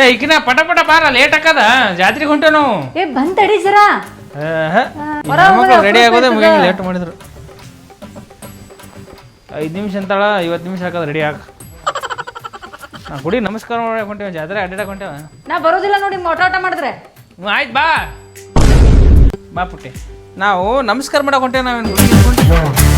ಏ ಈಗಿನ ಪಟ ಪಟ ಬಾರ ಲೇಟ್ ಆಕದ ಜಾತ್ರೆಗೆ ನಾವು? ಏ ಬಂದ್ ತಡಿ ಜರ. ರೆಡಿ ಆಗೋದೇ ಮುಗಿಯಂಗ ಲೇಟ್ ಮಾಡಿದ್ರು. ಐದು ನಿಮಿಷ ಅಂತಾಳ ಐವತ್ತು ನಿಮಿಷ ಹಾಕೋದು ರೆಡಿ ಹಾಕ ನಾ ಗುಡಿ ನಮಸ್ಕಾರ ಮಾಡಕ್ ಹೊಂಟೇವ ಜಾತ್ರೆ ಅಡ್ಡಾಡಕ್ ಹೊಂಟೇವ ನಾ ಬರೋದಿಲ್ಲ ನೋಡಿ ಮೊಟಾಟ ಮಾಡಿದ್ರೆ. ಆಯ್ತು ಬಾ. ಬಾ ಪುಟ್ಟಿ. ನಾವು ನಮಸ್ಕಾರ ಮಾಡಕ್ ಹೊಂಟೇವ ನಾವೇನು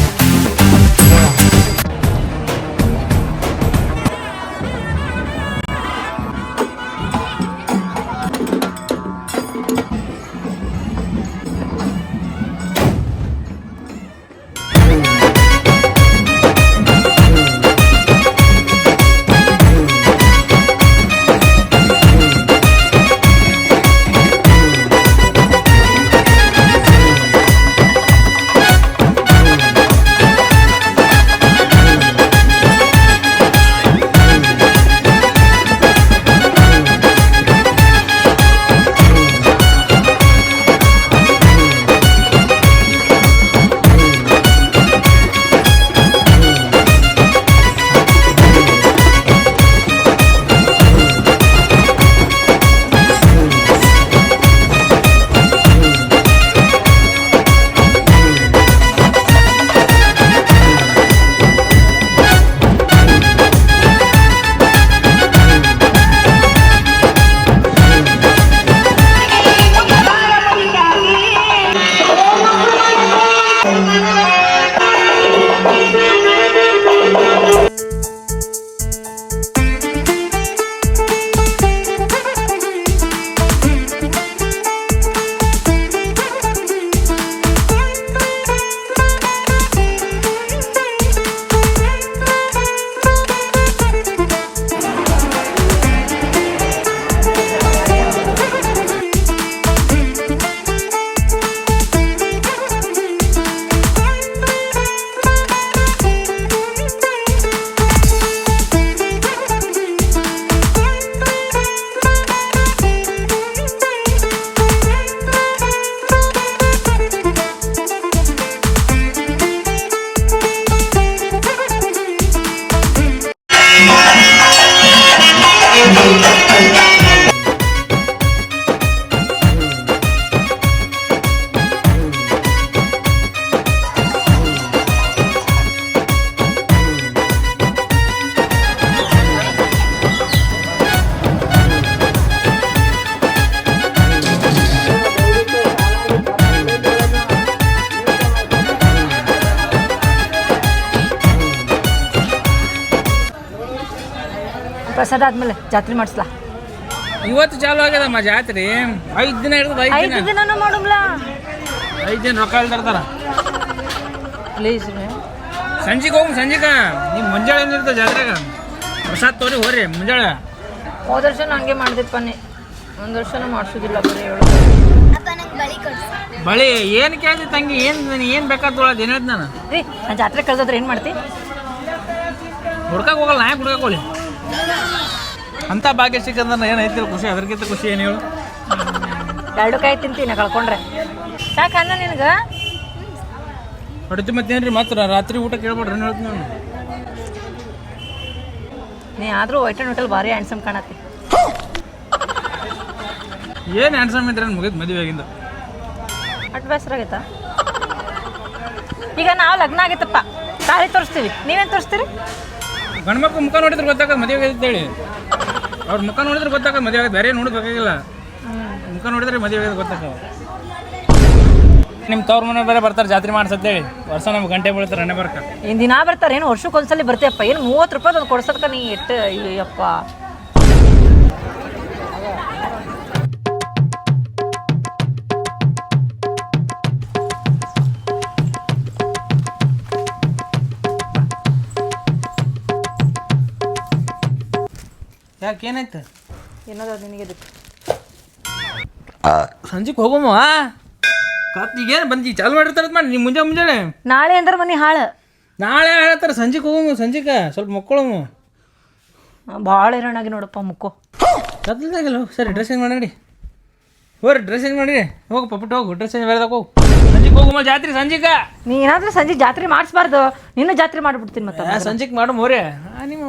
ಪ್ರಸಾದ ಆದ್ಮೇಲೆ ಜಾತ್ರೆ ಮಾಡಿಸ್ಲಾ? ಇವತ್ತು ಚಾಲು ಆಗ್ಯದಮ್ಮ ಜಾತ್ರೆ. ಐದು ದಿನ ಇರ್ತದ ಐದು ಐದು ದಿನ. ದಿನನೂ ಮಾಡುಮ್ಲ? ಐದು ದಿನ ರೊಕ್ಕ ಇಲ್ದಿರ್ತಾರ ಪ್ಲೀಸ್ ಸಂಜೆಗೆ ಹೋಗಿ ಸಂಜೆಗ. ನೀವು ಮುಂಜಾಳೆ ಏನಿರ್ತದೆ ಜಾತ್ರೆಗ. ಪ್ರಸಾದ್ ತೋರಿ ಹೋರಿ ಮುಂಜಾಳೆ. ಹೋದ ವರ್ಷ ಹಂಗೆ ಮಾಡ್ದಪ್ಪ ನೀ ಒಂದು ವರ್ಷನೂ ಮಾಡಿಸೋದಿಲ್ಲ ಬರೀ ಹೇಳು ಬಳಿ ಏನು ಕೇಳ್ತಿ ತಂಗಿ? ಏನು ಏನು ಬೇಕಾದ ತೊಗೊಳೋದು? ಏನು ಹೇಳ್ತಿ ನಾನು? ರೀ ನಾನು ಜಾತ್ರೆ ಕಳ್ದೋದ್ರೆ ಏನು ಮಾಡ್ತಿ? ಹುಡ್ಕಕ್ಕೆ ಹೋಗಲ್ಲ ನಾ ಯಾಕೆ ಹುಡ್ಕಕ್ಕೆ ಹೋಗ್ಲಿ? ಅಂಥ ಭಾಗ್ಯ ಸಿಕ್ಕಂದ್ರೆ ಏನು ಐತಿಲ್ಲ ಖುಷಿ ಅದ್ರಗಿಂತ ಖುಷಿ ಏನು ಹೇಳು? ಎರಡು ಕಾಯಿ ತಿಂತೀನಿ ಕಳ್ಕೊಂಡ್ರೆ. ಸಾಕು ಅನ್ನ ನಿನಗೆ? ಹೊಡಿತು ಮತ್ತೇನ್ರಿ ಮತ್ತೆ ರಾತ್ರಿ ಊಟ ಕೇಳ್ಬೇಡ್ರಿ ಹೇಳ್ತೀನಿ ನಾನು. ನೀ ಆದರೂ ವೈಟ್ ಆ್ಯಂಡ್ ಹೋಟೆಲ್ ಭಾರಿ ಹ್ಯಾಂಡ್ಸಮ್ ಕಾಣತ್ತೆ. ಏನು ಹ್ಯಾಂಡ್ಸಮ್ ಇದ್ರೆ ಮುಗಿದ್ ಮದುವೆ ಆಗಿಂದ. ಅಟ್ ಬೇಸರ ಆಗೈತಾ? ಈಗ ನಾವು ಲಗ್ನ ಆಗೈತಪ್ಪ ತಾಳಿ ತೋರಿಸ್ತೀವಿ. ನೀವೇನು ತೋರಿಸ್ತೀರಿ? ಗಂಡ್ಮಕ್ಳು ಮುಖ ನೋಡಿದ್ರೆ ಗೊತ್ತಾಗದು ಮದುವೆ ಹೇಳಿ ಅವ್ರ ಮುಖ ನೋಡಿದ್ರೆ ಗೊತ್ತಾಗದು ಮದುವೆ ಆಗೋದು. ಬೇರೆ ನೋಡೋದು ಬೇಕಾಗಿಲ್ಲ ಮುಖ ನೋಡಿದ್ರೆ ಮದುವೆ ಆಗೋದು ಗೊತ್ತಾಗದು. ನಿಮ್ಮ ತವ್ರ ಮನೆ ಬೇರೆ ಬರ್ತಾರೆ, ಜಾತ್ರೆ ಮಾಡ್ಸತ್ತೇಳಿ ವರ್ಷ ನಮ್ಗೆ ಗಂಟೆ ಬೀಳ್ತಾರೆ ಅಣ್ಣೆ ಬರ್ಕ. ಇನ್ನು ದಿನ ಬರ್ತಾರೆ, ಏನು ವರ್ಷಕ್ಕೆ ಒಂದ್ಸಲಿ ಬರ್ತೀಯಪ್ಪ. ಏನು ಮೂವತ್ತು ರೂಪಾಯಿ ಅದು ಕೊಡ್ಸೋದಕ್ಕೆ ನೀ ಎಷ್ಟು ಅಯ್ಯಪ್ಪ ಯಾಕೆ ಏನಾಯ್ತು? ಏನದ ನಿನಗೆ ಅದಕ್ಕೆ ಸಂಜೆಗೆ ಹೋಗಮ್ಮ ಕತ್ ಈಗೇನು ಬಂದು ಈಗ ಚಾಲು ಮಾಡಿರ್ತಾರೆ ಮಾಡಿ ನೀವು ಮುಂಜಾನೆ ಮುಂಜಾನೆ? ನಾಳೆ ಅಂದ್ರೆ ಮನೆ ಹಾಳು. ನಾಳೆ ಹೇಳ್ತಾರೆ ಸಂಜೆಗೆ ಹೋಗಮ್ಮ ಸಂಜೆಗೆ ಸ್ವಲ್ಪ ಮಕ್ಕಳಮ್ಮ ಭಾಳ ಹೈರಾಣಾಗಿ ನೋಡಪ್ಪ ಮುಕ್ಕು. ಕತ್ಲಾಗಿಲ್ಲ ಸರಿ ಡ್ರೆಸ್ ಚೇಂಜ್ ಮಾಡಿ ಹೋರಿ ಡ್ರೆಸ್ ಚೇಂಜ್ ಮಾಡಿರಿ ಹೋಗು ಪಪ್ಪಟ್ಟು ಹೋಗು ಡ್ರೆಸ್ ಚೇಂಜ್ ಬೇರೆದಾಗ ಹೋಗು. ಸಂಜೆಗೆ ಹೋಗಮ್ಮ ಜಾತ್ರೆ ಸಂಜೆಗೆ? ನೀ ಏನಾದ್ರೂ ಸಂಜೆ ಜಾತ್ರೆ ಮಾಡಿಸ್ಬಾರ್ದು. ನಿನ್ನ ಜಾತ್ರೆ ಮಾಡ್ಬಿಡ್ತೀನಿ ಮತ್ತೆ ಸಂಜೆಗೆ ಮಾಡು ಮೋರೆ. ನಿಮ್ಮ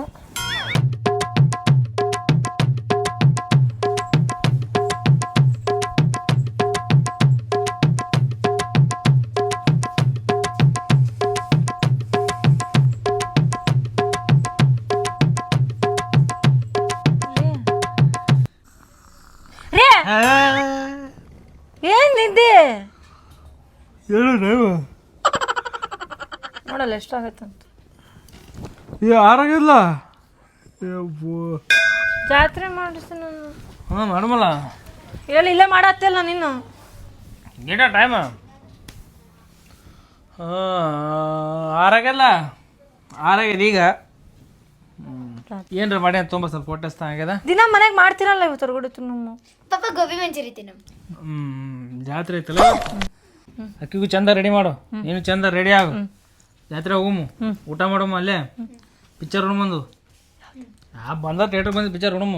ಕೇಳಲ್ಲ ಎಷ್ಟಾಗತ್ತಂತ? ಏ ಆರಾಗಿಲ್ಲ. ಜಾತ್ರೆ ಮಾಡಿಸ್ತೀನಿ ನಾನು. ಹಾಂ ಮಾಡಮಲ್ಲ. ಹೇಳಿ ಇಲ್ಲೇ ಮಾಡತ್ತಿಲ್ಲ ನೀನು. ಗಿಡ ಟೈಮ್ ಆರಾಗಲ್ಲ. ಆರಾಗಿದೆ ಈಗ. ಏನ್ರ ಮಾಡಿ ತುಂಬ ಸ್ವಲ್ಪ ಹೊಟ್ಟೆಸ್ತ ಆಗ್ಯದ ದಿನ ಮನೆಗೆ ಮಾಡ್ತೀರಲ್ಲ ಇವತ್ತು ಹೊರಗಡೆ ನಮ್ಮ? ಪಾಪ ಗೋಬಿ ಮಂಚೂರಿ ಹ್ಮ್ ಜಾತ್ರೆ ಐತಲ್ಲ. ಅಕ್ಕಿಗೂ ಚಂದ ರೆಡಿ ಮಾಡು. ನೀನು ಚಂದ ರೆಡಿ ಆಗು. ಜಾತ್ರೆ ಹೋಗಮು ಊಟ ಮಾಡಮ್ಮ ಅಲ್ಲೇ. ಪಿಕ್ಚರ್ ನೋಡ್ಬಂದು ಆ ಬಂದ ಥಿಯೇಟ್ರ್ ಬಂದು ಪಿಕ್ಚರ್ ನೋಡಮ್ಮ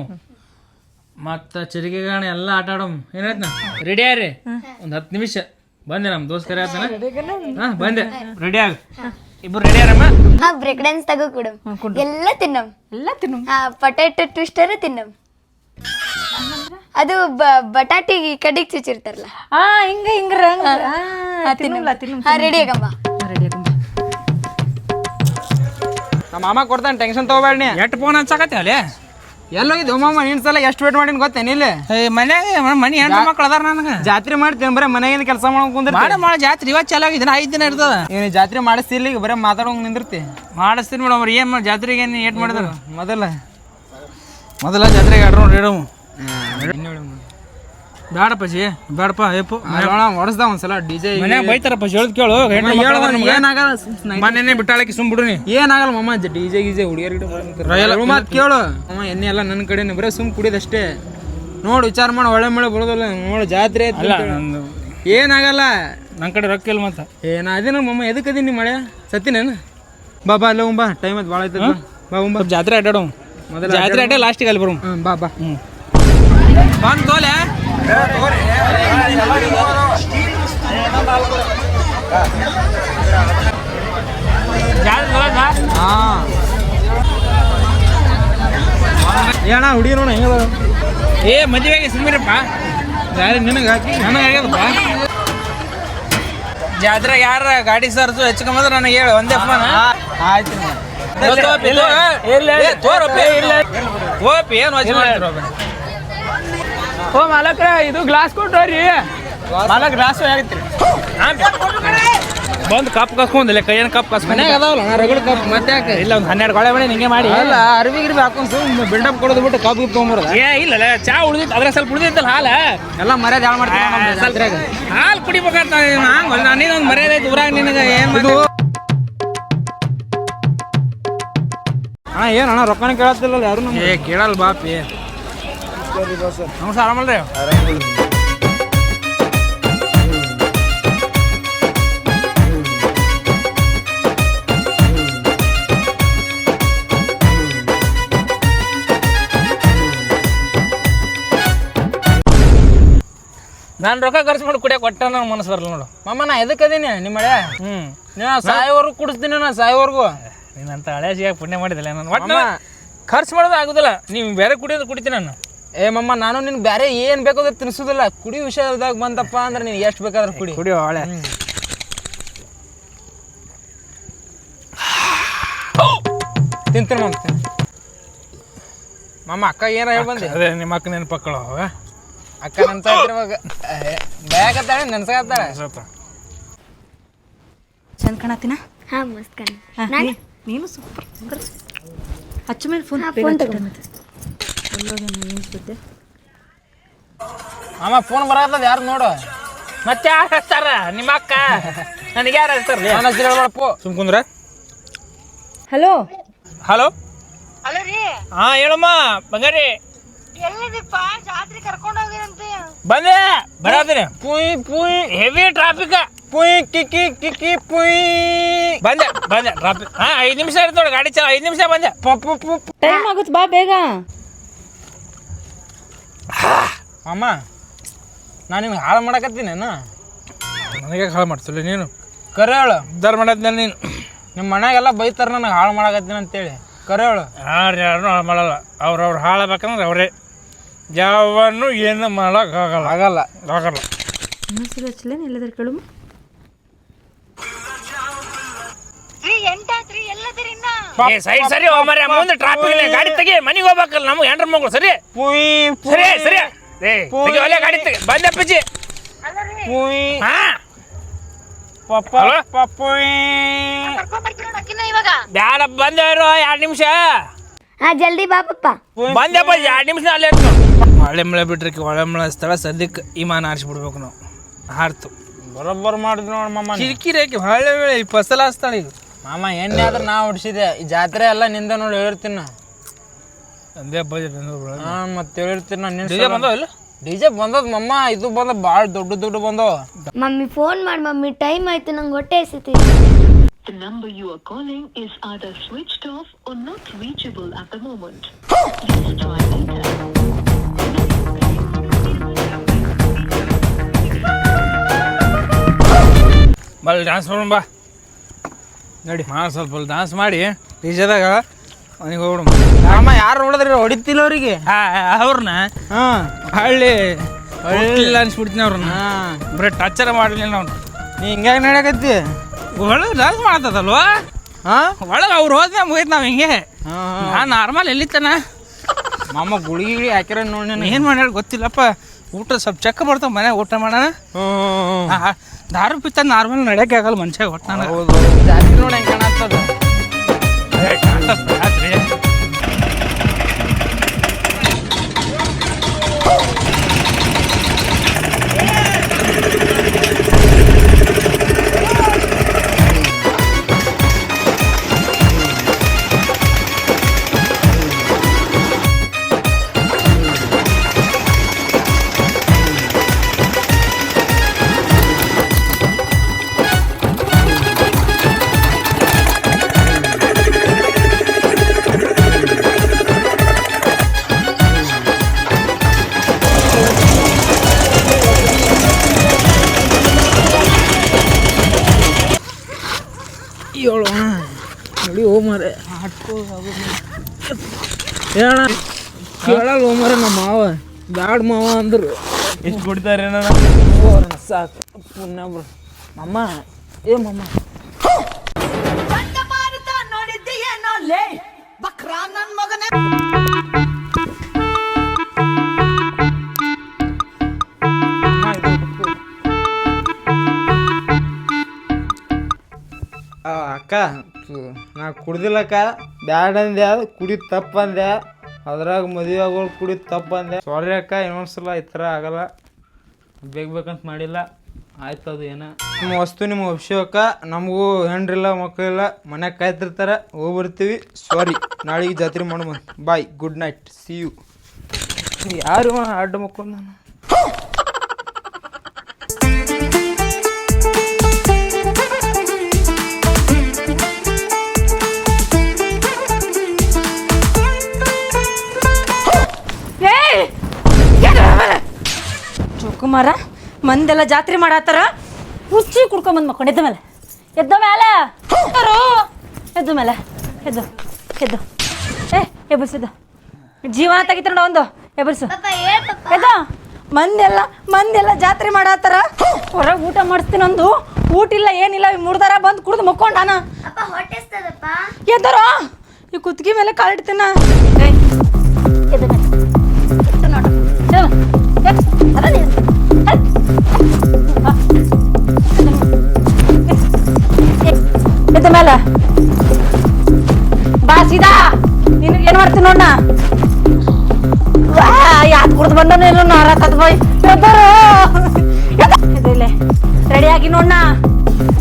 ಮತ್ತು ಚರಿಗೆ ಗಾಣ ಎಲ್ಲ ಆಟ ಆಡಮ್ ಏನಾಯ್ತು ರೆಡಿ ಆಗ್ರಿ ಒಂದು ಹತ್ತು ನಿಮಿಷ. ಬಂದೆ ನಮ್ಮ ದೋಸ್ತ ಕರೆ ಆಯ್ತಾನ ಹಾಂ ಬಂದೆ. ರೆಡಿ ಆಗ. ಇಬ್ಬರು ರೆಡಿ ಆರಮ್ಮ ಹಾ ಬ್ರೇಕ್ ಡ್ಯಾನ್ಸ್ ತಗೋ ಕೊಡಮ್ ಎಲ್ಲ ತಿನ್ನಮ್ ಎಲ್ಲ ತಿನ್ನು. ಹಾ ಪೊಟ್ಯಾಟೊ ಟ್ವಿಸ್ಟರ್ ತಿನ್ನಮ್ ಅದು ಬಟಾಟಿ ಕಡಿಗೆ ಚುಚ್ಚಿರ್ತಾರಲ್ಲ. ಆ ಹಿಂಗ ಹಿಂಗ ತಿನ್ನಲ್ಲ ತಿನ್ನು ಹಾ ರೆಡಿ ಆಗಮ್ಮ. ನಮ್ಮ ಮಾಮ ಕೊಡ್ತಾನೆ ಟೆನ್ಷನ್ ತಗೋಬೇಡಿ ಎಟ್ ಫೋನ್ ಹಚ್ಚಕತ್ತೆ ಅಲ್ಲೇ? ಎಲ್ಲೋಗಿದ್ದು ಮಾಮ ನಿನ್ ಸಲ ಎಷ್ಟು ವೇಟ್ ಮಾಡಿನ ಗೊತ್ತೇನು ಇಲ್ಲಿ? ಮನ್ಯಾಗ ಮನಿ ಹೆಣ್ಣು ಮಕ್ಳು ಅದಾರ ನನಗೆ. ಜಾತ್ರೆ ಮಾಡ್ತೀನಿ ಬರೀ ಮನೆಗಿಂದ ಕೆಲಸ ಮಾಡೋ ಕುಂದ್ರೆ ಮಾಡ ಮಾಡ ಜಾತ್ರೆ ಇವತ್ತು ಚಲೋ ದಿನ ಐದು ದಿನ ಇರ್ತದ. ಏನು ಜಾತ್ರೆ ಮಾಡಿಸ್ತಿಲ್ಲ ಈಗ ಬರೀ ಮಾತಾಡೋಂಗ್ ನಿಂದಿರ್ತಿ. ಮಾಡಿಸ್ತೀನಿ ಮೇಡಮ್ ಅವ್ರು ಏನು ಮಾಡಿ ಜಾತ್ರೆಗೆ ಏನು ಏಟ್ ಮಾಡಿದ್ರು? ಮೊದಲ ಮೊದಲ ಜಾತ್ರೆಗೆ ಆಡ್ರೋ ರೇಡವು ಬೇಡಪ್ಪ ಜಿ ಬೇಡಪ್ಪ ಏಪು ಹೊಡೆಸ್ದ ಒಂದ್ಸಲ ಡಿ ಜೆ ಮನ್ಯಾಗ ಬೈತಾರಪ್ಪ ಹೇಳದ್ ಕೇಳು. ಏನಾಗಲ್ಲ ಮೊನ್ನೆನೆ ಬಿಟ್ಟಾಳಕ್ಕೆ ಸುಮ್ ಬಿಡು ನೀ. ಏನಾಗಲ್ಲ ಮಮ್ಮ ಡಿಜೆ ಗೀಜೆ ಹುಡುಗಿಯರ್ ಮಾತು ಕೇಳು. ಅಮ್ಮ ಎಣ್ಣೆ ಎಲ್ಲ ನನ್ನ ಕಡೆ ಬರೀ ಸುಮ್ ಕುಡಿದಷ್ಟೇ ನೋಡು ವಿಚಾರ ಮಾಡಿ ಒಳ್ಳೆ ಮಳೆ ಬರೋದಲ್ಲ ನೋಡು ಜಾತ್ರೆ. ಏನಾಗಲ್ಲ ನನ್ನ ಕಡೆ ರೊಕ್ಕ ಇಲ್ಲ ಮತ್ತೆ ಏನ ಅದೇನ ಮಮ್ಮ ಎದಕ್ಕೆ ಅದೀನಿ ಮಳೆ? ಸತ್ತಿನೇನು ಬಾ ಬಾ ಅಲ್ಲ ಬಾ ಟೈಮ್ ಅದು ಭಾಳ ಆಯ್ತು ಬಾ. ಬಾ ಉಂಬಾ. ಜಾತ್ರೆ ಅಡ್ಡಾಡು ಮೊದಲ ಜಾತ್ರೆ ಅಡ್ಡ ಲಾಸ್ಟಿಗೆ ಅಲ್ಲಿ ಬರು ಹ್ಞೂ ಬಾ ಬಾ. ಹ್ಞೂ ಬಂದ್ ತೋಲೆ. ಏನ ಹುಡುಗಿ ನೋಡ ಹೆಂಗದ ಏ ಮದುವೆಗೆ ಸುಮ್ಮನಿರಪ್ಪ ಯಾರು ನಿನಗೆ ಹಾಕಿ. ನನಗೆ ಆಗ್ಯದಪ್ಪ. ಜಾತ್ರೆ ಯಾರ ಗಾಡಿ ಸರ್ಸು ಹೆಚ್ಕೊಂಬಂದ್ರೆ ನನಗೆ ಹೇಳು ಒಂದೇ ಫೋನ್ ಆಯ್ತು. ಓಪಿ ಏನು ವಜ್ ಮಾಡ್ತಿರೋ ಓ ಮಾಲಕ್ರ ಇದು ಗ್ಲಾಸ್ ಕೊಟ್ರಿ ಮಾಲಕ್ ಗ್ಲಾಸ್ ಆಗತ್ರಿ ಬಂದು ಕಪ್ ಕಸ್ಕೊಂಡಿಲ್ಲ ಕೈಯನ್ ಕಪ್ ಕಸ್ಕೊಂಡ್ ಮನ್ಯಾಗ ಅದಾವಲ್ಲ ನಾ ರಗಡ್ ಕಪ್ ಮತ್ತೆ ಯಾಕೆ? ಇಲ್ಲ ಒಂದು ಹನ್ನೆರಡು ಕೊಳೆ ಮಾಡಿ ಹಿಂಗೆ ಮಾಡಿ. ಅಲ್ಲ ಅರ್ವಿ ಗಿರ್ವಿ ಹಾಕೊಂಡ್ ಸುಮ್ ಬಿಲ್ಡಪ್ ಕೊಡೋದು ಬಿಟ್ಟು ಕಪ್ ಗಿಪ್ ತೊಗೊಂಬರೋದ? ಏ ಇಲ್ಲ ಚಾ ಉಳಿದಿತ್ತು ಅದ್ರ ಸ್ವಲ್ಪ ಉಳಿದಿತ್ತಲ್ಲ ಹಾಲ. ಎಲ್ಲ ಮರ್ಯಾದೆ ಹಾಳು ಮಾಡ್ತಾರೆ. ಹಾಲು ಕುಡಿಬೇಕಂತ ಹಂಗಲ್ಲ ನಾನೇನೊಂದು ಮರ್ಯಾದೆ ಐತಿ ಊರಾಗ ನಿನಗೆ ಏನು ಇದು ಅಣ್ಣ ಏನು ಅಣ್ಣ ರೊಕ್ಕನ ಕೇಳತ್ತಿಲ್ಲ ಯಾರು ನಮ್ಗೆ? ಏ ಕೇಳಲ್ಲ ಬಾಪಿ. ನಮಸ್ಕಾರ ಆರಾಮಲ್ರಿ? ನಾನು ರೊಕ್ಕ ಖರ್ಚು ಮಾಡಿ ಕುಡಿಯಕ್ಕೆ ಕೊಟ್ಟ ನನಗೆ ಮನಸ್ಸು ಬರಲ್ಲ ನೋಡು. ಮಮ್ಮ ನಾ ಎದಕ್ಕೆ ಅದೀನಿ? ನಿಮ್ಮ ಹ್ಞೂ ನೀವು ಸಾಯೋವರೆಗೂ ಕುಡಿಸ್ತೀನಿ ನಾ ಸಾಯೋವರೆಗೂ. ನೀನಂತ ಹಳೆ ಸಿಗಾಗ ಪುಣ್ಯ ಮಾಡಿದಿಲ್ಲ ನಾನು. ಒಟ್ಟು ಖರ್ಚು ಮಾಡೋದು ಆಗುದಿಲ್ಲ. ನೀವು ಬೇರೆ ಕುಡಿಯೋದು ಕುಡಿತೀನಿ ನಾನು. ಏ ಮಮ್ಮ ನಾನು ನಿನ್ಗೆ ಬೇರೆ ಏನು ಬೇಕಾದ್ರೆ ತಿನ್ಸೋದಿಲ್ಲ. ಕುಡಿ ವಿಷಯದಾಗ ಬಂದಪ್ಪ ಅಂದ್ರೆ ನೀನು ಎಷ್ಟು ಬೇಕಾದ್ರೆ ಕುಡಿ. ಕುಡಿ ಒಳ್ಳೆ. ತಿಂತೀನಿ ಮಮ್ಮ ತಿನ್ ಮಮ್ಮ ಅಕ್ಕ ಏನ ಹೇಳಿ ಬಂದೆ? ಅದೇ ನಿಮ್ಮ ಅಕ್ಕ ನೆನಪಕ್ಕಳು ಅಕ್ಕ ನೆನ್ಸ ಇವಾಗ ಬೇಕತ್ತಾಳೆ ನೆನ್ಸಾಕತ್ತಾಳೆ? ಸ್ವಲ್ಪ ಚಂದ ಕಾಣತ್ತಿನ? ಹಾ ಮಸ್ತ್ ಕಣ್. ನೀನು ಸೂಪರ್. ಹಚ್ಚ ಮೇಲೆ ಫೋನ್ ಫೋನ್ ತಗೋ ಅಮ್ಮ ಫೋನ್ ಬರತ್ತದ ಯಾರು ನೋಡು. ಮತ್ತೆ ಯಾರು ಹಚ್ತಾರ ನಿಮ್ಮ ಅಕ್ಕ? ನನಗೆ ಯಾರು ಹಚ್ತಾರಲಿ ನಾನು ಹಚ್ಚಿ ಹೇಳ್ಬೇಡಪ್ಪು. ಸುಮ್ ಕುಂದ್ರ. ಹಲೋ? ಹಲೋ? ಹಾ ಹೇಳಮ್ಮ ಬಂಗಾರಿ. ಎಲ್ಲಿದಪ್ಪ ಜಾತ್ರೆ ಕರ್ಕೊಂಡು ಹೋಗಿರಂತೆ. ಬಂದೆ ಬರಾತೀನಿ ಪುಯ್ ಪುಯ್ ಹೆವಿ ಟ್ರಾಫಿಕ್ ಪುಯ್ ಕಿಕ್ಕಿ ಕಿಕ್ಕಿ ಪುಯ್. ಬಂದೆ ಬಂದೆ ಟ್ರಾಫಿಕ್ ಹಾ ಐದು ನಿಮಿಷ ಇರ್ತದೆ ನೋಡಿ ಗಾಡಿ ಚಲ ಐದು ನಿಮಿಷ ಬಂದೆ. ಪಪ್ಪು ಟೈಮ್ ಆಗುತ್ತೆ ಬಾ ಬೇಗ. ಅಮ್ಮ ನಾನು ನಿಮ್ಗೆ ಹಾಳು ಮಾಡಕತ್ತೀನಿ ಏನು? ನನಗೆ ಹಾಳು ಮಾಡ್ತಿಲ್ಲ ನೀನು. ಕರೆ ಹೇಳು. ಉದ್ದಾರ ಮಾಡದ್ನ ನೀನು ನಿಮ್ಮ ಮನ್ಯಾಗೆಲ್ಲ ಬೈತಾರೆ ನನಗೆ ಹಾಳು ಮಾಡಕತ್ತೀನಿ ಅಂತೇಳಿ. ಕರೆ ಹೇಳು. ಯಾರು ಯಾರನ್ನೂ ಹಾಳು ಮಾಡಲ್ಲ. ಅವ್ರವ್ರು ಹಾಳಬೇಕಂದ್ರೆ ಅವರೇ. ಯಾವನ್ನು ಏನು ಮಾಡೋಕ್ಕಾಗಲ್ಲ. ಆಗಲ್ಲ. ಆಗಲ್ಲ. ಇನ್ನೊಂದ್ಸಲ ಹಚ್ಚಲೇನು ಎಲ್ಲದ್ರ ಕೇಳು. ಏ ಸೈಡ್ ಸರಿ ಹೋಗ್ ಮರ್ರೆ, ಮುಂದೆ ಟ್ರಾಫಿಕ್ ಗಾಡಿ ತೆಗಿ ಮನೆಗೆ ಹೋಗ್ಬೇಕಲ್ಲ ನಮ್ಗೆ ಹೆಂಡ್ರ ಮಗಳು ಸರಿ? ಪುಯ್ ಸರಿ ಸರಿ. ಏ ತೆಗಿ ಒಲೆ ಗಾಡಿ ತೆಗಿ. ಬಂದೆ ಅಪ್ಪಾಜಿ. ಪುಯ್. ಹಾ. ಪಪ್ಪ ಪಪ್ಪುಯ್ ಇವಾಗ. ಬ್ಯಾಡ ಬಂದೇವ್ರು ಎರಡು ನಿಮಿಷ. ಹಾ ಜಲ್ದಿ ಬಾ ಪಪ್ಪ. ಬಂದೆಪ್ಪ ಎರಡು ನಿಮಿಷ ಅಲ್ಲೇ ಒಳ್ಳೆ ಮಳೆ ಬಿಟ್ರಿ ಹೊಳೆ ಮಳೆ ಸ್ಥಳ ಸದ್ಯಕ್ಕೆ ವಿಮಾನ ಆರಿಸ್ಬಿಡ್ಬೇಕು ನಾವು. ಹಾರ್ತು. ಬರೋಬ್ಬರ್ ಮಾಡಿದ್ರು ನೋಡಮ್ಮ ಮಾಮ ಕಿರಿಕಿರಿ ಹಾಕಿ ಹೊಳ್ಳೆ ವೇಳೆ ಈ ಫಸಲ ಹಾಸ್ತಾಳೆ ಈಗ ಮಾಮ ಎಣ್ಣೆ ಆದ್ರೆ ನಾ ಹೊಡ್ಸಿದೆ ಈ ಜಾತ್ರೆ ಎಲ್ಲ ನಿಂದ ನೋಡಿ ಹೇಳಿರ್ತೀನಿ ನಾ. ಅಂದೇ ಬಜೆಟ್ ಹಾ ಮತ್ತೆ ಹೇಳಿರ್ತೀನಿ ನಾ ನಿನ್ ಡಿಜೆ ಬಂದವ ಇಲ್ಲ? ಡಿಜೆ ಬಂದದ ಮಮ್ಮ ಇದು ಬಂದ ಭಾಳ ದೊಡ್ಡ ದೊಡ್ಡ ಬಂದವ. ಮಮ್ಮಿ ಫೋನ್ ಮಾಡಿ ಮಮ್ಮಿ ಟೈಮ್ ಆಯ್ತು ನಂಗೆ ಹೊಟ್ಟೆ ಎಸಿತಿ The number you are calling is either switched off or not reachable at the moment. Please try later. ಬಲ್ ಡ್ಯಾನ್ಸ್ ಮಾಡೋಣ ಬಾ. ನಡಿ. ಮಾ ಸ್ವಲ್ಪ ಡಾನ್ಸ್ ಮಾಡಿ. ಡಿಜೆದಾಗ ಅವನಿಗೆ ಹೋಗ್ಬಿಡು. ಅಮ್ಮ ಯಾರು ನೋಡಿದ್ರಿ? ಹೊಡಿತಿಲ್ಲ ಅವ್ರಿಗೆ. ಅವ್ರನ್ನ ಹಾ. ಹಳ್ಳಿ. ಹಳ್ಳಿ. ಅನ್ಸ್ಬಿಡ್ತೀನಿ ಅವ್ರನ್ನ ಬರೀ ಟಚ್ಚರ ಮಾಡಲಿಲ್ಲ ನಾವು ನೀ ಹಿಂಗ್ಯಾಗ ನಡೆಯಕತ್ತಿ? ಒಳ್ಳೆ ಡಾನ್ಸ್ ಮಾಡ್ತದಲ್ವಾ ಹಾ? ಒಳಗೆ ಅವ್ರು ಹೋದ್ನ ಮುಗಿತ್ ನಾವು ಹಿಂಗೆ. ಹಾ ನಾನು ನಾರ್ಮಲ್ ಎಲ್ಲಿತ್ತನ? ಮಾಮ ಗುಳಿಗೆ ಗಿಳಿ ಹಾಕಿರ ನೋಡಿ ಏನು ಮಾಡಿ ಗೊತ್ತಿಲ್ಲಪ್ಪ. ಊಟ ಸ್ವಲ್ಪ ಚೆಕ್ ಬರ್ತಾವ ಮನೆ ಊಟ ಮಾಡೋಣ. ದಾರು ಪಿತ್ತ ನಾರ್ಮಲ್ ನಡೆಯಕ್ಕೆ ಆಗಲ್ಲ ಮನುಷ್ಯ ಹೌದು. ಜಾತ್ರೆ ನೋಡಿ ಹೆಂಗೆ ಕಾಣತ್ತದ. ನೋಡಿ ಮಾರೆ ಹೇಳ ಕೇಳಲ್ಲ ಓ ಮಾರೆ ನಮ್ಮ ಮಾವ. ಬ್ಯಾಡ ಮಾವ ಅಂದ್ರು. ಎಷ್ಟು ಕೊಡ್ತಾರೆ ಸಾಕು. ಪುಣ್ಯ ಬರ್. ಮಮ್ಮ ಏ ಮಮ್ಮ ಆ, ಅಕ್ಕ ತು- ನಾ ಕುಡ್ದಿಲ್ಲಕ್ಕ. ಬ್ಯಾಡ ಅಂದೆ, ಕುಡಿ ತಪ್ಪಂದೆ ಅದ್ರಾಗ ಮದುವೆ ಆಗೋಳು ಕುಡಿ ತಪ್ಪಂದೆ ಸಾರಿ ಅಕ್ಕ, ಇನ್ನೊಂದ್ಸಲ ಈ ಥರ ಆಗಲ್ಲ. ಬೇಕಂತ ಮಾಡಿಲ್ಲ. ಆಯ್ತು ಅದು ಏನ. ನಿಮ್ಮ ವಸ್ತು ನಿಮ್ಮ ಅಭಿಷೇಕ ನಮಗೂ ಹೆಣ್ರಿಲ್ಲ, ಮಕ್ಕಳಿಲ್ಲ. ಮನ್ಯಾಗ ಕಾಯ್ತಿರ್ತಾರೆ. ಹೋಗ್ಬರ್ತೀವಿ ಸಾರಿ ನಾಳೆಗೆ ಜಾತ್ರೆ ಮಾಡೋಣ. Bye good night see you ಯಾರು ಅಡ್ಡ ಮಕ್ಕಳು ನಾನು. ಚುಕ್ಕುಮಾರ ಮಂದೆಲ್ಲ ಜಾತ್ರೆ ಮಾಡತ್ತಾರ? ಹುಚ್ಚಿ ಕುಡ್ಕೊಂಬಂದು ಮಕ್ಕೊಂಡು ಎದ್ದ ಮೇಲೆ. ಎದ್ದ ಮೇಲೆ. ಎದ್ದ ಮೇಲೆ. ಎದ್ದು. ಎದ್ದು. ಏ ಎಬ್ಬರ್ಸಿದ್ದು ಜೀವನ ತೆಗಿತಾರ ನೋಡ ಒಂದು ಎಬ್ಬರ್ಸು ಎದ್ದ. ಮಂದೆಲ್ಲ ಮಂದೆಲ್ಲ ಜಾತ್ರೆ ಮಾಡತ್ತಾರ? ಹೊರಗೆ ಊಟ ಮಾಡಿಸ್ತೀನಿ ಒಂದು ಊಟ ಇಲ್ಲ ಏನಿಲ್ಲ ಮುಡ್ದಾರ ಬಂದು ಕುಡ್ದು ಮಕ್ಕೊಂಡಾನ ಎದ್ದರೋ? ಈ ಕುತ್ತಿಗೆ ಮೇಲೆ ಕಾಲಿಡ್ತೀನ? ಎದ್ದ ಮೇಲೆ. ಮೇಲೆ. ಬಾ ಸೀದಾ. ನಿನಗೆ ಏನು ಮಾಡ್ತೀನಿ ನೋಡ ಯಾಕ ಕುಡ್ದು ಬಂದನು ಇಲ್ಲ ನಾರ ಕತ್ ಬಾಯ್ ಎದ್ದರೋ. ಎದ್ದಿಲ್ಲ ರೆಡಿ ಆಗಿ ಜಾತ್ರೆ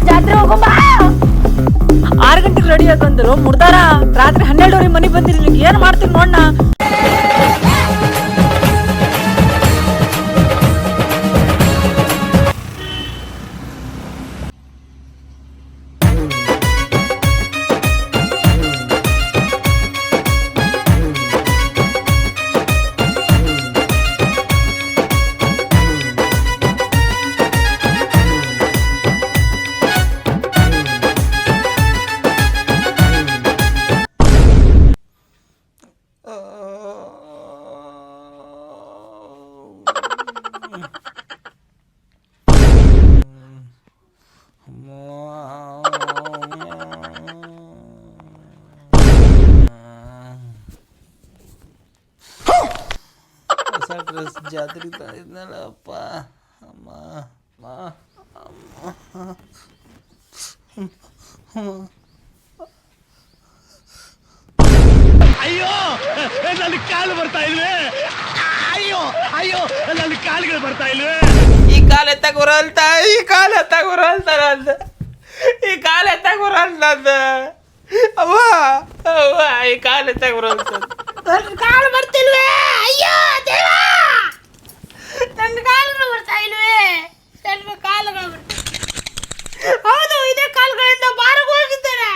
ಜಾತ್ರೆ ಬಾ. ಆರು ಗಂಟೆಗೆ ರೆಡಿ ಆಗಿ ಮುಡ್ದಾರ ರಾತ್ರಿ ಹನ್ನೆರಡುವರೆ ಮನೆಗೆ ಬಂದಿರಿ ಏನು ಮಾಡ್ತೀನಿ ನೋಡ್ನ ಜಾತ್ರೆ ತಂದಿದ್ನಲ್ಲಪ್ಪ ಅಮ್ಮ ಅಮ್ಮ ಅಮ್ಮ. ಈ ಕಾಲ ಎತ್ತಾಗ ಬರಲ್ತ ಈ ಕಾಲ ಎತ್ತಾಗ ಬರಲ್ತ ನಂದ. ಈ ಕಾಲ ಎತ್ತಾಗ ಬರಲ್ತ ನಂದ. ಅವ್ವ. ಕಾಲ ಎತ್ತಾಗ ನನ್ನ ಕಾಲು ಬರ್ತಿಲ್ವೇ? ಅಯ್ಯೋ ದೇವ ನನ್ನ ಕಾಲುಗಳು ಬರ್ತಾ ಇಲ್ವೇ? ನನ್ನ ಕಾಲುಗಳು ಬರ್ತಾ ಹೌದು ಇದೇ ಕಾಲುಗಳಿಂದ ಬಾರಕ್ಕೆ ಹೋಗಿದ್ದೇನೆ.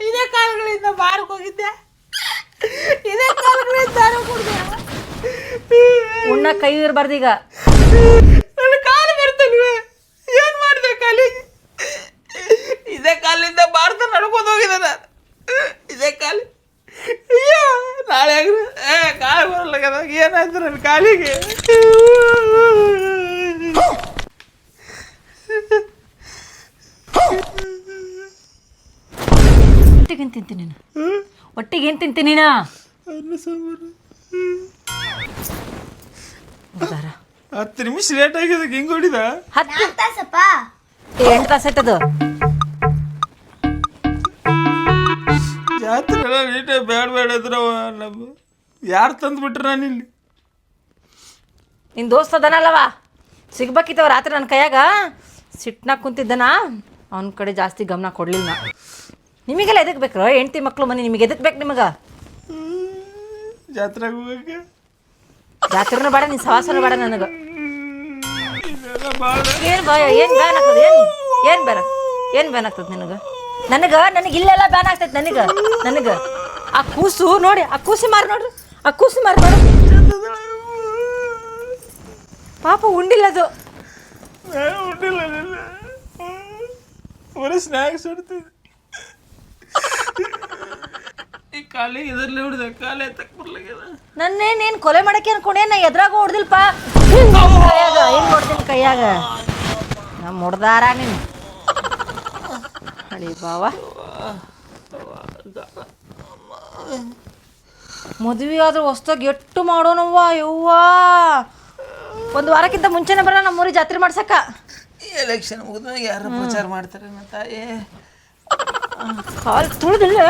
ಇದೇ ಕಾಲುಗಳಿಂದ ಬಾರಕ್ಕೆ ಹೋಗಿದ್ದೆ. ಇದೇ ಕಾಲುಗಳಿಂದ ದಾರ ಕುಡ್ದೆ ಉಣ್ಣ ಕೈ ಇರಬಾರ್ದು ಈಗ ನನ್ನ ಕಾಲು ಬರ್ತಲ್ವೇ ಏನ್ ಮಾಡಿದೆ ಕಾಲಿಗೆ ಇದೇ ಕಾಲಿಂದ ಭಾರತ ನಡ್ಕೊಂಡು ಹೋಗಿದೆ ನಾನು ಇದೇ ಕಾಲು ಅಯ್ಯೋ ನಾಳೆ ಆಗ್ರಿ ಏ ಕಾಲು ಬರಲ್ಲ ಏನಾಯ್ತು ನನ್ನ ಕಾಲಿಗೆ. ಒಟ್ಟಿಗೆ ಏನು ತಿಂತೀನಿ ನೀನು? ಒಟ್ಟಿಗೆ ಏನು ತಿಂತೀನಿ ನೀನು? ಅನ್ನ ಸಾಂಬಾರು. ಉದ್ದಾರ. ಹತ್ತು ನಿಮಿಷ ಲೇಟ್ ಆಗಿದೆ ಹಿಂಗೆ ಹೊಡಿದ? ಹತ್ತು. ತಾಸಪ್ಪ. ಎಂಟು ತಾಸು ಆಯ್ತದು. ಜಾತ್ರೆ ಎಲ್ಲ ನೀಟಾಗಿ ಬೇಡ ಬೇಡ ಇದ್ರವ ನಮ್ಮ ಯಾರು ತಂದು ಬಿಟ್ರ ನಾನು ಇಲ್ಲಿ? ನಿನ್ನ ದೋಸ್ತ ಅದನಲ್ಲವ? ಸಿಗ್ಬೇಕಿತ್ತವ ರಾತ್ರಿ ನನ್ನ ಕೈಯಾಗ? ಸಿಟ್ನಾಗ ಕುಂತಿದ್ದನ? ಅವನ ಕಡೆ ಜಾಸ್ತಿ ಗಮನ ಕೊಡ್ಲಿಲ್ಲ. ನಾ ನಿಮಗೆಲ್ಲ ಎದಕ್ಕೆ ಬೇಕು ಹೆಂಡ್ತಿ ಮಕ್ಳು ಮನೆ ನಿಮಗೆ ಎದಕ್ಕೆ ಬೇಕು ನಿಮಗೆ? ಜಾತ್ರೆಗೆ ಹೋಗಕ್ಕೆ? ಜಾತ್ರೆನೂ ಬೇಡ ನಿನ್ನ ಸವಾಸನೂ ಬೇಡ ನನಗೆ. ಏನು ಭಯ? ಏನು ಬ್ಯಾನ್ ಆಗ್ತದೆ? ಏನು? ಏನು ಬ್ಯಾನ್ ಏನು ಬ್ಯಾನ್ ಆಗ್ತದೆ ನಿನಗೆ? ನನಗೆ? ನನಗೆ ಇಲ್ಲೆಲ್ಲ ಬ್ಯಾನ್ ಆಗ್ತೈತೆ ನನಗೆ? ನನಗೆ? ಆ ಕೂಸು ನೋಡಿ ಆ ಕೂಸಿ ಮಾರಿ ನೋಡ್ರಿ. ಆ ಕೂಸಿ ಮಾರಿ ನೋಡ್ರಿ. ಪಾಪ ಉಂಡಿಲ್ಲ ಅದು ನಾನು ಉಂಡಿಲ್ಲ. ಬರೀ ಸ್ನ್ಯಾಕ್ಸ್ ಹೊಡ್ತಿದ್ದೆ ಈ ಕಾಲಿಗೆ ಇದರಲ್ಲಿ ಹೊಡೆದ ಕಾಲೇ ತಕ್ಕ ಬರ್ಲಾಗ್ಯದ ನನ್ನೇನೇನು ಕೊಲೆ ಮಾಡಕ್ಕೆ ಅನ್ಕೊಂಡೆ ನಾ ಎದ್ರಾಗ ಹೊಡ್ದಿಲ್ಪ ಕೈಯಾಗ ಹೆಂಗ್ ಹೊಡ್ದಿಲ್ಲ ಕೈಯಾಗ? ನಮ್ಮ ಮುಡ್ದಾರ ನೀನು. ಅಡಿ ಬಾವ. ಮದುವೆ ಆದ್ರೆ ಹೊಸ್ದಾಗ ಎಟ್ಟು ಮಾಡೋಣವ್ವ ಯವ್ವ? ಒಂದು ವಾರಕ್ಕಿಂತ ಮುಂಚೆನೆ ಬರೋಣ ನಮ್ಮೂರಿಗೆ ಜಾತ್ರೆ ಮಾಡ್ಸಕ್ಕ. ಎಲೆಕ್ಷನ್ ಮುಗಿದ್ಮೇಲೆ ಯಾರು ಪ್ರಚಾರ ಮಾಡ್ತಾರೆ ನನ್ನ ತಾಯಿ? ಕಾಲು ತುಳಿದಿಲ್ಲ.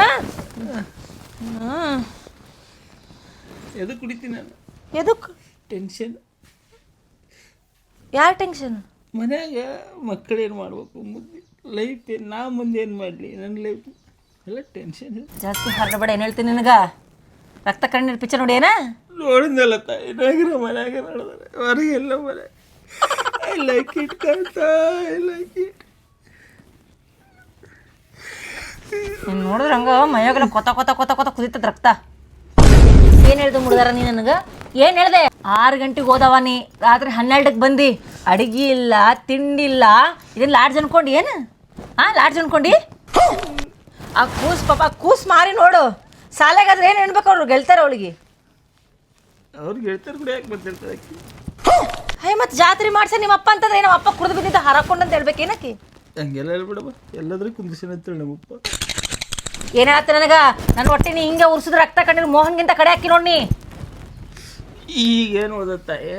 ಎದು ಕುಡಿತೀನಿ ನಾನು? ಎದಕ್ಕೆ ಟೆನ್ಷನ್ ಯಾರ ಟೆನ್ಷನ್ ಮನ್ಯಾಗ ಮಕ್ಕಳು ಏನು ಮಾಡ್ಬೇಕು? ಮುಂದೆ ಲೈಫ್ ಏನು ನಾ ಮುಂದೆ ಏನು ಮಾಡಲಿ? ನನ್ನ ಲೈಫ್ ಎಲ್ಲ ಟೆನ್ಷನ್ ಜಾಸ್ತಿ ಹರಡಬೇಡ ಏನು ಹೇಳ್ತೀನಿ ನಿನಗ? ರಕ್ತ ಕಣ್ಣಿನ ಪಿಚ್ಚರ್ ನೋಡಿ ಏನ? ನೋಡಿದ್ನಲ್ಲ ತಾಯಿ ನಾಗಿರ ಮನ್ಯಾಗ ನೋಡಿದ್ರೆ ಹೊರಗೆ ಎಲ್ಲ ಮನೆ. I like it Kantha I like it ನೀನು ನೋಡಿದ್ರೆ ಹಂಗ ಮೈಯಾಗೆಲ್ಲ ಕೊತ ಕೊತ ಕೊತ ಕೊತ ಕುದಿತದ ರಕ್ತ. ಏನು ಹೇಳ್ದು ಮುಡ್ದಾರ ನೀ ನನಗೆ? ಏನು ಹೇಳ್ದೆ? ಆರು ಗಂಟೆಗೆ ಹೋದವ ನೀ ರಾತ್ರಿ ಹನ್ನೆರಡಕ್ಕೆ ಬಂದು. ಅಡಿಗೆ ಇಲ್ಲ ತಿಂಡಿ ಇಲ್ಲ. ಇದನ್ನ ಲಾಡ್ಜ್ ಅನ್ಕೊಂಡು ಏನು? ಹಾಂ ಲಾಡ್ಜ್ ಅನ್ಕೊಂಡು? ಆ ಕೂಸ್ ಪಾಪ ಕೂಸ್ ಮಾರಿ ನೋಡು. ಶಾಲೆಗಾದ್ರೆ ಏನು ಹೆಣ್ಬೇಕು ಅವ್ರು ಗೆಲ್ತಾರ ಅವಳಿಗೆ? ಅವ್ರಿಗೆ ಹೇಳ್ತಾರೆ ಕೂಡ ಯಾಕೆ ಬರ್ತಿರ್ತಾರೆ ಆಕಿ? ಹೇ ಮತ್ತೆ ಜಾತ್ರೆ ಮಾಡ್ಸ ನಿಮ್ಮ ಅಪ್ಪ ಅಂತಂದ್ರೆ ನಮ್ಮ ಅಪ್ಪ ಕುಡಿದು ಬಿದ್ದಿದ್ದ ಹರಾಕೊಂಡು ಅಂತ ಹೇಳ್ಬೇಕೇನಕ್ಕೆ ಹಂಗೆಲ್ಲ ಹೇಳ್ಬಿಡವ ಎಲ್ಲಾದ್ರೂ ಕುಂದಿಸಿನ ಅಂತೇಳಿ ನಮ್ಮಪ್ಪ. ಏನು ಹೇಳ್ತ ನನಗೆ? ನನ್ನ ಹೊಟ್ಟೆ ನೀ ಹಿಂಗೆ ಉರ್ಸಿದ್ರೆ ರಕ್ತ ಕಂಡಿರು ಮೋಹನ್ಗಿಂತ ಕಡೆ ಹಾಕಿ ನೋಡಿ ಈಗೇನು ಓದತ್ತಾಯಿ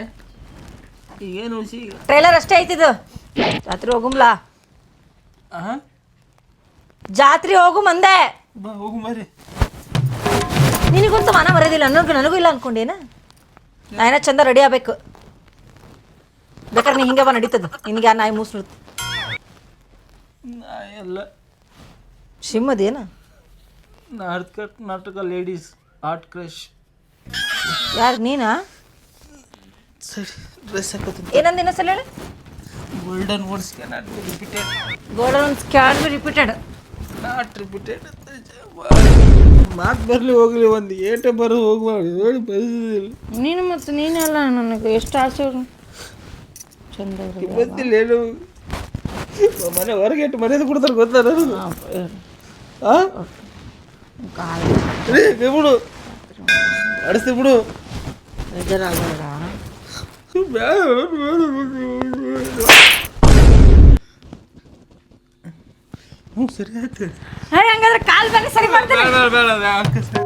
ಈಗೇನು ಉಸಿ ಈಗ? ಟ್ರೈಲರ್ ಅಷ್ಟೇ ಐತಿದು ಜಾತ್ರೆ ಹೋಗುಮ್ಲ ಹಾಂ ಜಾತ್ರೆ ಹೋಗು ಮಂದೆ. ಬಾ ಹೋಗು ಮರಿ. ನಿನಗಂತೂ ಮನ ಬರೋದಿಲ್ಲ ನನಗೂ ನನಗೂ ಇಲ್ಲ ಅನ್ಕೊಂಡೇನ ನಾಯನ ಚಂದ ರೆಡಿ ಆಗ್ಬೇಕು. ಬೇಕಾದ್ರೆ ನೀ ಹಿಂಗೆ ಬಾ ನಡೀತದ. ನಿನಗೆ ಆ ನಾಯಿ ಮೂಸ್ ಎಲ್ಲ ಶಿಮ್ಮದೇನ north Karnataka ladies art crush ಯಾರು ನೀನಾ? ಸರಿ ಡ್ರೆಸ್ ಹಾಕೋತೀನಿ. ಏನಂದ ಇನ್ನೊಂದ್ಸಲ ಹೇಳಿ? Golden words can be repeated golden can be repeated not repeated ಮಾತು ಬರಲಿ ಹೋಗಲಿ ಒಂದು ಏಟೆ ಬರೋ ಹೋಗ್ಬಾರ್ದು ಹೇಳಿ ಬರೋದಿಲ್ಲ ನೀನು ಮತ್ತು ನೀನೆಲ್ಲ ನನಗೆ ಎಷ್ಟು ಆಸೆ ಚಂದ ಬಂದಿಲ್ಲ ಏನು ಮನೆ ಹೊರಗೆ ಇಟ್ಟು ಮರ್ಯಾದೆ ಕೊಡ್ತಾರೆ ಗೊತ್ತಾರ ಬಿಡು ಅಡಿಸ್ತಿ ಬಿಡು ಬೇಜಾರಾಗಬೇಡ ಬೇಡ, ಬೇಡ, ಬೇಡ, ಬೇಡ. ಹ್ಞೂ ಸರಿ ಆಯ್ತು. ಹಂಗಾದ್ರೆ ಕಾಲ್ ಬೇನೆ ಸರಿ ಮಾಡ್ತೀನಿ. ಬೇಡ ಬೇಡ ಬೇಡ ಅಕ್ಕ ಸರಿ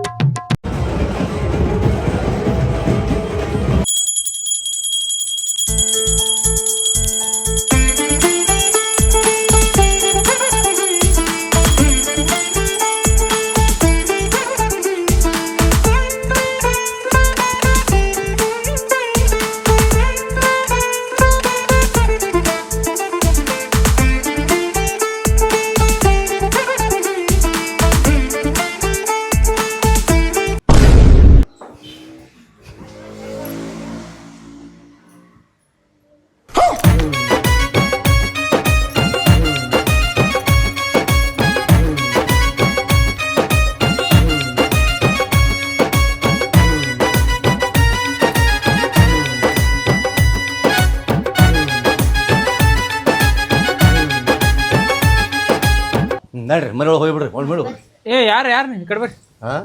ಮನೆ ಒಳಗೆ ಹೋಗ್ಬಿಡ್ರಿ ಬಿಡು ಏ ಯಾರು ಯಾರು ನೀವು ಈ ಕಡೆ ಬರ್ರಿ? ಹಾಂ?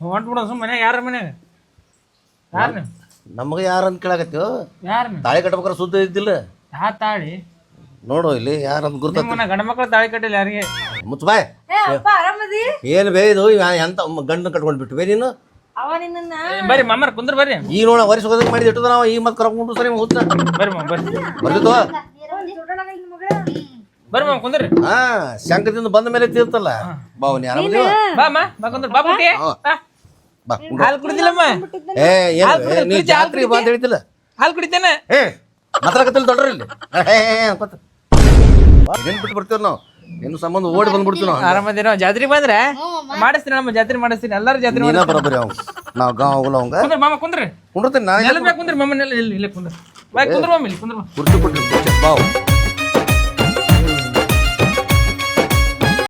ಹೊಂಟ್ ಬಿಡೋ ಸುಮ್ಮನೆ ಮನ್ಯಾಗ ಯಾರ ಮನ್ಯಾಗ? ಯಾರು ನೀವು? ನಮಗೆ ಯಾರು ಅಂತ ಕೇಳಾಕತ್ತೀವೋ? ಯಾರು ನೀವು? ತಾಳಿ ಕಟ್ಬೇಕಾರೆ ಸುದ್ದಿ ಇದ್ದಿಲ್ಲ. ಯಾ ತಾಳಿ? ನೋಡು ಇಲ್ಲಿ ಯಾರಂತ ಗುರ್ತ ನಿಮ್ಮನ್ನ ಗಂಡ ಮಕ್ಳು ತಾಳಿ ಕಟ್ಟಿಲ್ಲ ಯಾರಿಗೆ? ಮುಚ್ಚ ಬಾಯ್. ಆರಾಮದಿ? ಏನು ಬೇ ಇದು? ಎಂತ ಗಂಡನ ಕಟ್ಕೊಂಡು ಬಿಟ್ಟು ಬೇರೆ ನೀನು? ಅವ ನಿನ್ನ ಏ, ಬರ್ರಿ ಮಮ್ಮರ್ ಕುಂದ್ರ ಬರ್ರಿ. ಈ ನೋಡ ವರ್ಷ ಹೋದಂಗೆ ಮಾಡಿದ ಇಟ್ಟು ನಾವು ಈಗ ಮತ್ತೆ ಕರ್ಕೊಂಡು ಸರಿ ಹುಚ್ಚ ಬರ್ರಿ ಮಮ್ಮ ಬರ್ರಿ. ಬರ್ತಿದ್ವ ಬರ್ರಿ ಮಮ್ಮ ಕುಂದ್ರಿ. ಹಾ ಶಂಕದಿಂದ ಬಂದ ಮೇಲೆ ತೀರ್ತಲ್ಲ. ಬಾವನಿ ಆರಾಮದೇವ ಬಾ ಅಮ್ಮ ಬಾ ಕುಂದ್ರ. ಬಾ ಪುಟ್ಟಿ ಬಾ. ಬಾ ಕುಂಡ್ರು. ಹಾಲು ಕುಡಿದಿಲ್ಲಮ್ಮ. ಏ ಏನು ನೀ ಜಾತ್ರೆ ಬಾ ಅಂತ ಹೇಳ್ತಿಲ್ಲ? ಹಾಲು ಕುಡಿತೇನೆ. ಏ ಮಾತಾಡಕತ್ತಿಲ್ಲ ದೊಡ್ಡ್ರಿ ಇಲ್ಲಿ. ಏ ಅನ್ಕೋತ ಇದೇನು ಬಿಟ್ಟು ಬರ್ತೀವಿ ನಾವು. ಇನ್ನು ಸಂಬಂಧ ಓಡಿ ಬಂದ್ಬಿಡ್ತೀವಿ ನಾವು ಆರಾಮದಿನ ಜಾತ್ರೆ ಬಂದ್ರೆ ಮಾಡಿಸ್ತೀನಿ ನಮ್ಮ ಜಾತ್ರೆ ಮಾಡಿಸ್ತೀನಿ. ಎಲ್ಲರೂ ಜಾತ್ರೆ ನೀನ ಬರೋಬ್ಬರಿ ಅವ್ ನಾವು ಗಾಂವ್ ಹೋಗಲ್ಲ ಅವಂಗ. ಕುಂದ್ರ ಮಾಮ ಕುಂದ್ರಿ. ಕುಂಡಿರ್ತೀನಿ ನಾನು ನೆಲದ ಮ್ಯಾಗ ಕುಂದ್ರಿ ಮಮ್ಮ ನೆಲ ಇಲ್ಲಿ ಇಲ್ಲೇ ಕುಂದ್ರ. ಬಾ ಕುಂದ್ರ ಇಲ್ಲಿ ಕುಂದ್ರ ಕುರ್ಚಿ ಕೊಟ್ಟಿರ್ತೀನಿ. ಬಾವು